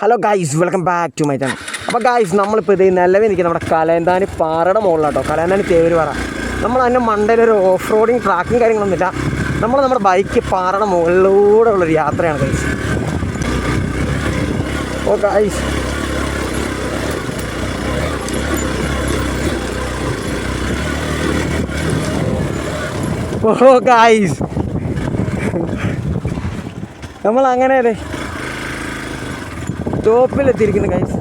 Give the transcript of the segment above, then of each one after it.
Hello guys welcome back to my channel അപ്പോൾ guys നമ്മളിപ്പോൾ ഇത് നിലവിൽ നിൽക്കുന്ന നമ്മുടെ കലയന്താനി പാറയുടെ മുകളിലാട്ടോ. കലയന്താനി തേവര് പാറ. നമ്മൾ അതിന്റെ മണ്ടയിൽ ഒരു ഓഫ് റോഡിങ് ട്രാക്കും കാര്യങ്ങളൊന്നുമില്ല. നമ്മൾ നമ്മുടെ ബൈക്ക് പാറയുടെ മുകളിലൂടെ ഉള്ളൊരു യാത്രയാണ് guys oh guys oh guys നമ്മൾ അങ്ങനെ അല്ലേ ടോപ്പിലെത്തിയിരിക്കുന്നു ഗൈസ്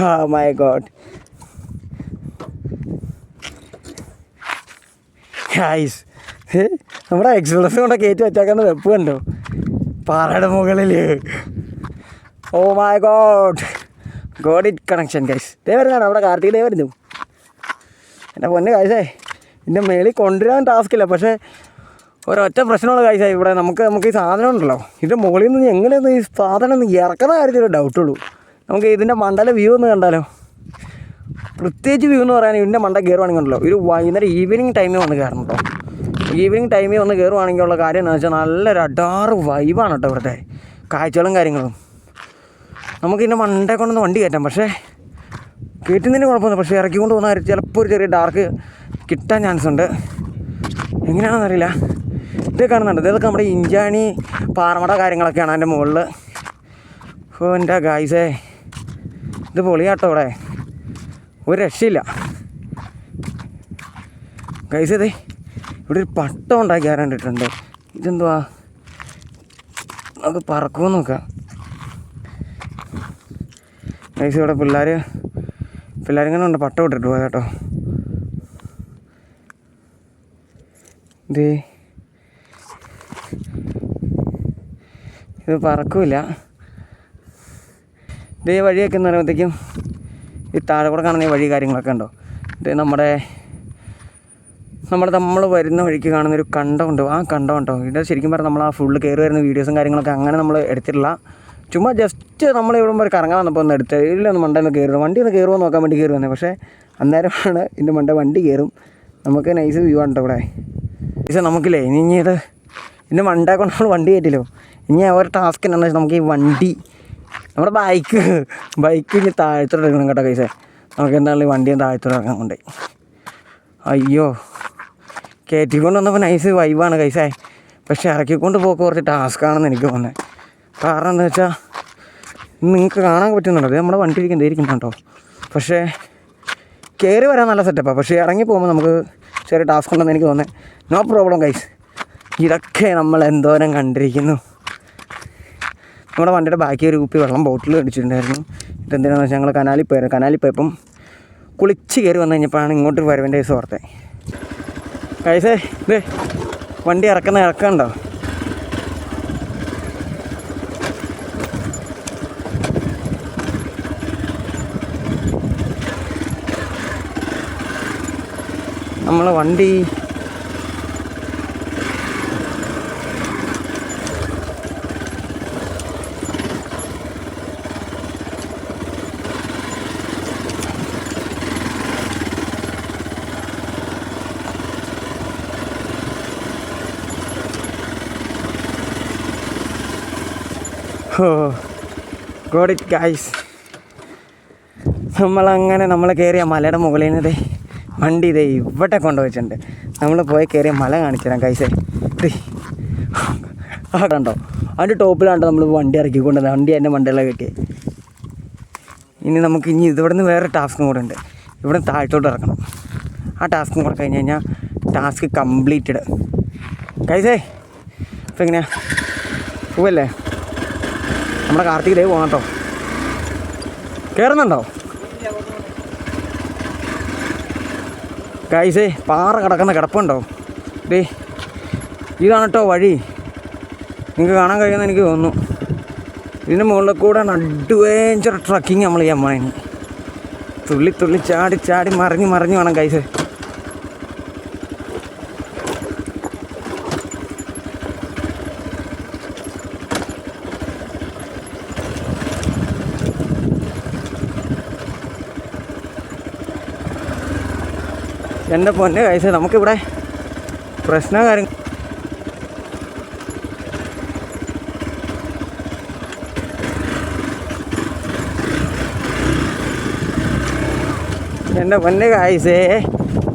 ആ മൈ ഗോഡ് ഗൈസ് നമ്മുടെ എക്സ്പ്രസ് കൊണ്ട് കയറ്റി വെച്ചേക്കുന്ന വെപ്പ് കണ്ടോ? പാറയുടെ മുകളിൽ ഓ my god god it connection guys ദേ വരുന്നതാണ് നമ്മുടെ കാർത്തിക് ദേ വരുന്നു. എന്റെ പൊന്ന് കാഴ്ചേ ഇതിന്റെ മേളിൽ കൊണ്ടുവരാൻ ടാസ്കില്ല പക്ഷേ ഒരൊറ്റ പ്രശ്നമുള്ള കാഴ്ച ഇവിടെ നമുക്ക് നമുക്ക് ഈ സാധനം ഉണ്ടല്ലോ. ഇതിന്റെ മുകളിൽ നിന്ന് എങ്ങനെയൊന്ന് ഈ സാധനം ഇറക്കുന്ന കാര്യത്തിൽ ഡൗട്ടുള്ളൂ നമുക്ക് ഇതിന്റെ മണ്ടയിലെ വ്യൂ ഒന്ന് കണ്ടാലോ? പ്രത്യേകിച്ച് വ്യൂ എന്ന് പറയാൻ ഇതിന്റെ മണ്ട കയറുവാണെങ്കിൽ ഉണ്ടല്ലോ ഒരു വൈകുന്നേരം ഈവനിങ് ടൈമിൽ വന്ന് കയറണം കേട്ടോ ഈവനിങ് ടൈമിൽ വന്ന് കയറുവാണെങ്കിൽ ഉള്ള കാര്യം എന്ന് വെച്ചാൽ നല്ലൊരു അഡാറ് വൈബാണ് കേട്ടോ ഇവിടുത്തെ കാഴ്ചകളും കാര്യങ്ങളും. നമുക്ക് ഇതിന്റെ മണ്ടേ കൊണ്ടൊന്ന് വണ്ടി കയറ്റാം. പക്ഷേ കയറ്റുന്നതിന് കുഴപ്പമൊന്നും പക്ഷേ ഇറക്കി കൊണ്ട് പോകുന്ന കാര്യം ചിലപ്പോൾ ഒരു ചെറിയ ഡാർക്ക് കിട്ടാൻ ചാൻസ് ഉണ്ട്. എങ്ങനെയാണെന്ന് അറിയില്ല. ഇത് കാണുന്നുണ്ട്. ഇതൊക്കെ നമ്മുടെ ഇഞ്ചാണി പാറമട കാര്യങ്ങളൊക്കെയാണ് അതിന്റെ മുകളിൽ ഓ എന്റെ ഗായ്സേ ഇത് പൊളിയാട്ടോ ഇവിടെ ഒരു രക്ഷയില്ല. അതെ ഇവിടെ ഒരു പട്ടം ഉണ്ടാക്കി ആരാണ്ടിട്ടുണ്ട് ഇതെന്തുവാ? അത് പറക്കുമോ നോക്കാം. ഗൈസ് ഇവിടെ പിള്ളേർ പിള്ളേരിങ്ങനെ ഉണ്ട്. പട്ടം ഇട്ടിട്ട് പോയ കേട്ടോ. ഇത് ഇത് പറക്കൂല. ഇത് വഴിയൊക്കെ എന്ന് പറയുമ്പോഴത്തേക്കും ഈ താഴെ കൂടെ കാണുന്ന ഈ വഴി കാര്യങ്ങളൊക്കെ ഉണ്ടോ? ഇത് നമ്മുടെ നമ്മുടെ നമ്മൾ വരുന്ന വഴിക്ക് കാണുന്ന ഒരു കണ്ടമുണ്ട് ആ കണ്ടം ഉണ്ടോ? ഇത് ശരിക്കും പറഞ്ഞാൽ നമ്മൾ ആ ഫുള്ള് കയറി വരുന്ന വീഡിയോസും കാര്യങ്ങളൊക്കെ അങ്ങനെ നമ്മൾ എടുത്തിട്ടില്ല. ചുമ്മാ ജസ്റ്റ് നമ്മൾ ഇവിടെ വരെ കറങ്ങാൻ വന്നപ്പോൾ ഒന്ന് എടുത്ത് ഇതിലൊന്ന് മണ്ടയിൽ നിന്ന് കയറുന്നു വണ്ടി ഒന്ന് കയറുമോ നോക്കാൻ വേണ്ടി കയറി വന്നത് പക്ഷേ അന്നേരമാണ് ഇതിന്റെ മണ്ട വണ്ടി കയറും. നമുക്ക് നൈസ് വ്യൂ ആണ് ഇവിടെ. പക്ഷേ നമുക്കില്ലേ ഇനി ഇനി ഇത് ഇതിന്റെ മണ്ട കൊണ്ട് നമ്മൾ വണ്ടി കയറ്റില്ലോ. ഇനി ഒരു ടാസ്ക് എന്താണെന്ന് വെച്ചാൽ നമുക്ക് ഈ വണ്ടി നമ്മുടെ ബൈക്ക് ബൈക്ക് ഇനി താഴത്തോട്ട് എടുക്കണം കേട്ടോ കൈസേ നമുക്ക് എന്തായാലും ഈ വണ്ടിയും താഴത്തോട്ട് ഇറക്കാൻ കൊണ്ടേ. അയ്യോ. കയറ്റിക്കൊണ്ട് വന്നപ്പോൾ നൈസ് വൈബാണ് കൈസേ പക്ഷെ ഇറക്കിക്കൊണ്ട് പോക്ക് കുറച്ച് ടാസ്ക്കാണെന്ന് എനിക്ക് തോന്നുന്നത് കാരണം എന്താ വെച്ചാൽ നിങ്ങൾക്ക് കാണാൻ പറ്റുന്നുണ്ടോ? അത് നമ്മുടെ വണ്ടി ഇരിക്കുന്നത് ഇരിക്കുന്നുണ്ടോ പക്ഷേ കയറി വരാൻ നല്ല സെറ്റപ്പാണ് പക്ഷേ ഇറങ്ങി പോകുമ്പോൾ നമുക്ക് ചെറിയ ടാസ്ക് ഉണ്ടെന്ന് എനിക്ക് തോന്നുന്നത് നോ പ്രോബ്ലം കൈസ് ഇതൊക്കെ നമ്മൾ എന്തോരം കണ്ടിരിക്കുന്നു. നമ്മുടെ വണ്ടിയുടെ ബാക്കി ഒരു കുപ്പി വെള്ളം ബോട്ടിൽ അടിച്ചിട്ടുണ്ടായിരുന്നു. ഇതെന്തിനാണെന്ന് വെച്ചാൽ ഞങ്ങൾ കനാലിൽ പോയായിരുന്നു കനാലിൽ പോയപ്പം കുളിച്ച് കയറി വന്നു കഴിഞ്ഞപ്പോഴാണ് ഇങ്ങോട്ട് വരവിന്റെ കേസ് ഓർത്തെ കഴിച്ചേ ഇത് വണ്ടി ഇറക്കുന്ന ഇറക്കണ്ടോ നമ്മളെ വണ്ടി ഓ ഗോഡ് ഇറ്റ് ഗൈസ് നമ്മളങ്ങനെ നമ്മൾ കയറിയ മലയുടെ മുകളിൽ നിന്ന് വണ്ടി ഇതേ ഇവിടെ കൊണ്ടുവച്ചിട്ടുണ്ട് നമ്മൾ പോയി കയറിയ മല കാണിച്ചു തരാം കൈസേ ദേ ഉണ്ടോ അതിന്റെ ടോപ്പിലാണ് നമ്മൾ വണ്ടി ഇറക്കിക്കൊണ്ടത് വണ്ടി എന്റെ മണ്ടയിലാണ് കെട്ടിയത് ഇനി നമുക്ക് ഇനി ഇവിടെ നിന്ന് വേറെ ടാസ്കും കൂടെ ഉണ്ട്. ഇവിടെ താഴ്ത്തോട്ട് താഴത്തോട്ട് ഇറക്കണം ആ ടാസ്കും കൂടെ കഴിഞ്ഞ് കഴിഞ്ഞാൽ ടാസ്ക് കംപ്ലീറ്റഡ് കൈസേ ഇപ്പം എങ്ങനെയാ? പോവല്ലേ? നമ്മുടെ കാർത്തിക് ദേവ് പോകാം കേട്ടോ കയറുന്നുണ്ടോ കൈസേ പാറ കിടക്കുന്ന കിടപ്പുണ്ടോ? ഡേ ഇതാണ് കേട്ടോ വഴി. നിങ്ങൾക്ക് കാണാൻ കഴിയുമെന്ന് എനിക്ക് തോന്നുന്നു. ഇതിന്റെ മുകളിൽ കൂടെ അഡ്വഞ്ചർ ട്രക്കിങ് നമ്മൾ ചെയ്യാൻ പോണേ തുള്ളി തുള്ളി ചാടി ചാടി മറിഞ്ഞ് മറിഞ്ഞ് വേണം കൈസ് എന്റെ പൊന്നെ കഴിച്ച് നമുക്കിവിടെ പ്രശ്നം കാര്യം എന്റെ പൊന്നെ കായ്സേ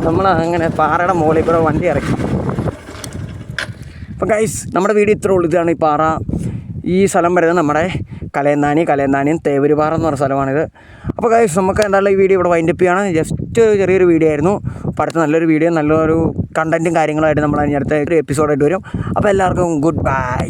നമ്മൾ അങ്ങനെ പാറയുടെ മുകളിൽ കൂടെ വണ്ടി ഇറക്കി. അപ്പം ഗൈസ് നമ്മുടെ വീട് ഇത്ര ഉള്ളൂ. ഇതാണ് ഈ പാറ. ഈ സ്ഥലം വരുന്നത് നമ്മുടെ കലയന്താനി കലയന്താനിയും തേവരുപാറ എന്ന് പറഞ്ഞ സ്ഥലമാണിത്. അപ്പോൾ ഗൈസ് നമുക്ക് എന്തായാലും ഈ വീഡിയോ ഇവിടെ വൈൻഡപ്പ് ചെയ്യണം. ജസ്റ്റ് ചെറിയൊരു വീഡിയോ ആയിരുന്നു. അപ്പോൾ അടുത്ത നല്ലൊരു വീഡിയോ നല്ലൊരു കണ്ടന്റും കാര്യങ്ങളായിട്ട് നമ്മൾ അതിനടുത്ത ഒരു എപ്പിസോഡായിട്ട് വരും. അപ്പോൾ എല്ലാവർക്കും ഗുഡ് ബൈ